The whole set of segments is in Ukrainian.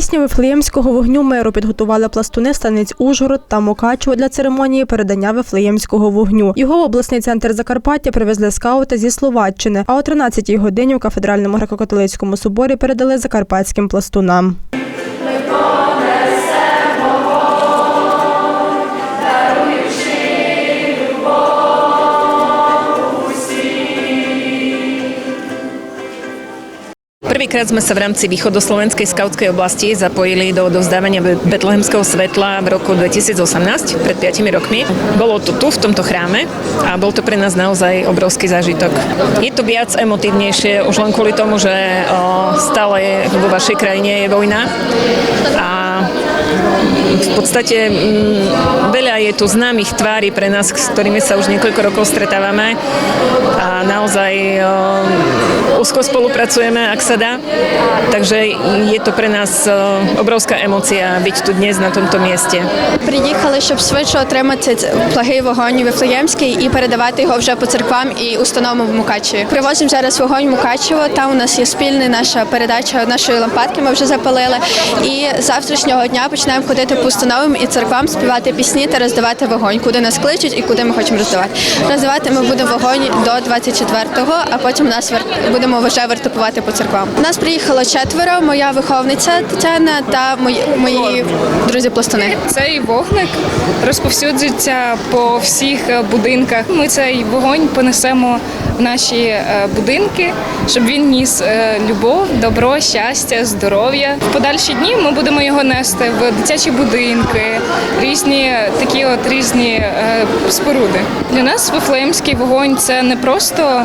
Пісню Вифлеємського вогню миру підготували пластуни станиць Ужгород та Мукачево для церемонії передання Вифлеємського вогню. Його в обласний центр Закарпаття привезли скаути зі Словаччини, а о 13-й годині в кафедральному греко-католицькому соборі передали закарпатським пластунам. Prvýkrát sme sa v rámci východoslovenskej skautskej oblasti zapojili do odovzdávania Be- betlehemského svetla v roku 2018, pred 5 rokmi. Bolo to tu, v tomto chráme a bol to pre nás naozaj obrovský zážitok. Je to viac emotívnejšie už len kvôli tomu, že stále vo vašej krajine je vojna a v podstate mm, veľa je tu známych tvári pre nás, s ktorými sa už niekoľko rokov stretávame a naozaj o, úzko spolupracujeme, ak sa dá. Takže je to pre nás o, obrovská емоція byť tu dnes na tomto mieste. Приїхали, щоб швидше отримати ц- благий вогонь Вифлеємський і передавати його вже по церквам і установам в Мукачеві. Привозимо зараз вогонь в Мукачево. Там у нас є спільна наша передача нашої лампадки. Ми вже запалили. І з завтрашнього дня починаємо ходити по установам і церквам, співати пісні та роздавати вогонь, куди нас кличуть і куди ми хочемо роздавати. Роздавати ми будемо вогонь до 24-го, а потім нас будемо вже вертупувати по церквам. Нас приїхало четверо. Моя виховниця Тетяна та мої, мої друзі-пластуни. Цей вогник розповсюджується по всіх будинках. Ми цей вогонь понесемо в наші е, будинки, щоб він ніс е, любов, добро, щастя, здоров'я. В подальші дні ми будемо його нести в дитячі будинки, різні такі от різні е, споруди. Для нас Вифлеємський вогонь це не просто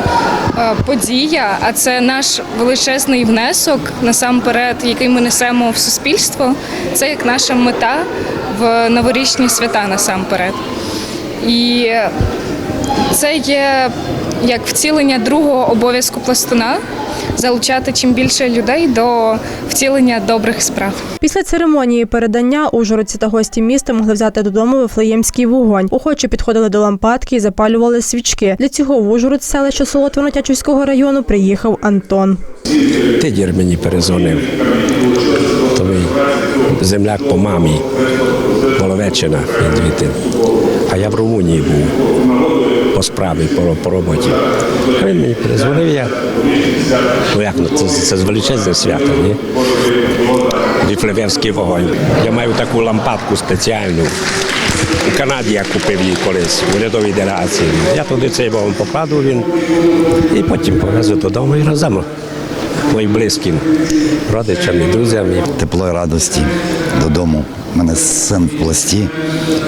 е, подія, а це наш величезний внесок насамперед, який ми несемо в суспільство. Це як наша мета в новорічні свята насамперед. І це є як втілення другого обов'язку пластуна залучати чим більше людей до втілення добрих справ. Після церемонії передання ужгородці та гості міста могли взяти додому вифлеємський вогонь. Охочі підходили до лампадки і запалювали свічки. Для цього в Ужгород селища Солотвино Тячівського району приїхав Антон. Тидір мені перезвонив. То земляк по мамі, Воловеччина, він звідти. А я в Румунії був по справі, по, по роботі. Він мені перезвонив, я. Ну як ну, це, це величезне свято, ні? Віфлевівський вогонь. Я маю таку лампадку спеціальну. У Канаді я купив її колись, в урядовій делегації. Я туди цей вогонь покладу він і потім повезу додому і роздамо моїм близьким родичам і друзям. Тепло і радості додому. У мене син в пласті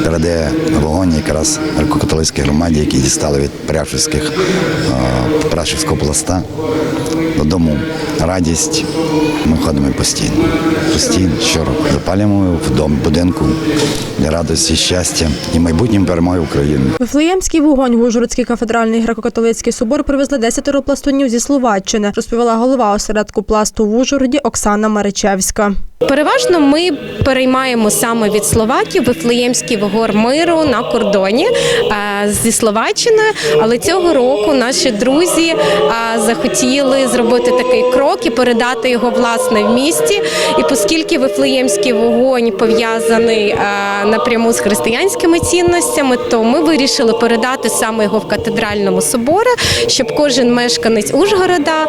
передає вогонь якраз греко-католицькій громаді, які дістали від Пряшівських, е, Пряшівського пласта. Додому радість. Ми ходимо постійно. Постійно, щороку. Запалюємо в дом, будинку для радості, щастя і майбутнім перемоги України. Вифлеємський вогонь в Ужгородський кафедральний греко-католицький собор привезли 10 пластунів зі Словаччини, розповіла голова осередку пласту в Ужгороді Оксана Маричевська. Переважно ми переймаємо саме від словаків Вифлеємський вогор миру на кордоні е, зі Словаччиною. Але цього року наші друзі е, захотіли зробити такий крок і передати його власне в місті. І оскільки Вифлеємський вогонь пов'язаний е, напряму з християнськими цінностями, то ми вирішили передати саме його в катедральному соборі, щоб кожен мешканець Ужгорода,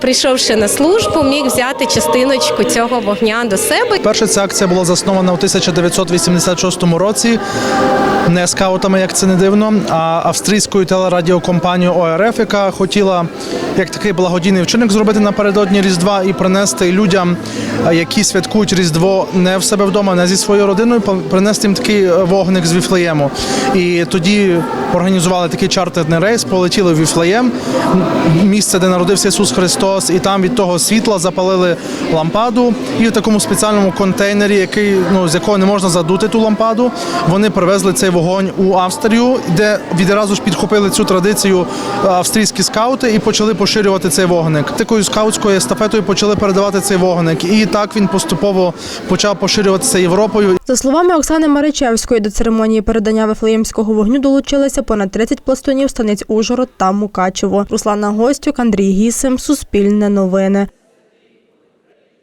прийшовши на службу, міг взяти частиночку цього вогня до себе. Перша ця акція була заснована у 1986 році. Не скаутами, як це не дивно, а австрійською телерадіокомпанією ОРФ, яка хотіла як такий благодійний вчинок зробити напередодні Різдва і принести людям, е, які святкують Різдво не в себе вдома, не зі своєю родиною, принести їм такий вогник з Віфлеєму. І тоді організували такий чартерний рейс, полетіли в Віфлеєм, місце, де народився Ісус Христос, і там від того світла запалили лампаду. І в такому спеціальному контейнері, який ну з якого не можна задути ту лампаду, вони привезли цей вогонь у Австрію, де відразу ж підхопили цю традицію е, австрійські скаути і почали поширювати цей вогник. Такою скаутською естафетою почали передавати цей вогник. І так він поступово почав поширюватися Європою. За словами Оксани Маричевської, до церемонії передання Вифлеємського вогню долучилися понад 30 пластунів станиць Ужгород та Мукачево. Руслана Гостюк, Андрій Гісим, Суспільне новини.